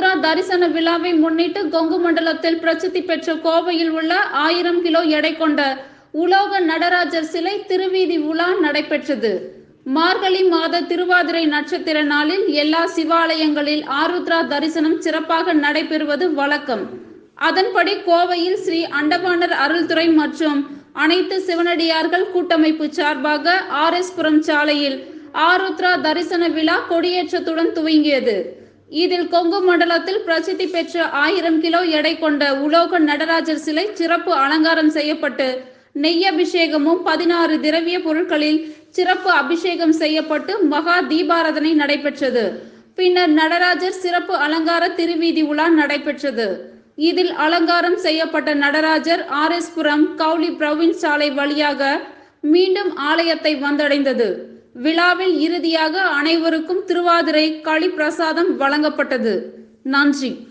தரிசன விழாவை முன்னிட்டு கொங்கு மண்டலத்தில் பிரசித்தி பெற்ற கோவையில் உள்ள ஆயிரம் கிலோ எடை கொண்ட உலோக நடராஜர் சிலை திருவீதி உலா நடைபெற்றது. மார்கழி மாத திருவாதிரை நட்சத்திர நாளில் எல்லா சிவாலயங்களில் ஆருத்ரா தரிசனம் சிறப்பாக நடைபெறுவது வழக்கம். அதன்படி கோவையில் ஸ்ரீ அண்டபாணர் அருள்துறை மற்றும் அனைத்து சிவனடியார்கள் கூட்டமைப்பு சார்பாக ஆர் எஸ் புரம் சாலையில் ஆருத்ரா தரிசன விழா கொடியேற்றத்துடன் துவங்கியது. இதில் கொங்கு மண்டலத்தில் பிரசித்தி பெற்ற ஆயிரம் கிலோ எடை கொண்ட உலோக நடராஜர் சிலை சிறப்பு அலங்காரம் செய்யப்பட்டு நெய் அபிஷேகமும் பதினாறு திரவிய பொருட்களில் சிறப்பு அபிஷேகம் செய்யப்பட்டு மகா தீபாராதனை நடைபெற்றது. பின்னர் நடராஜர் சிறப்பு அலங்கார திருவீதி உலா நடைபெற்றது. இதில் அலங்காரம் செய்யப்பட்ட Natarajar R S Puram Cowley Brown சாலை வழியாக மீண்டும் ஆலயத்தை வந்தடைந்தது. விழாவில் இறுதியாக அனைவருக்கும் திருவாதிரை களி பிரசாதம் வழங்கப்பட்டது. நன்றி.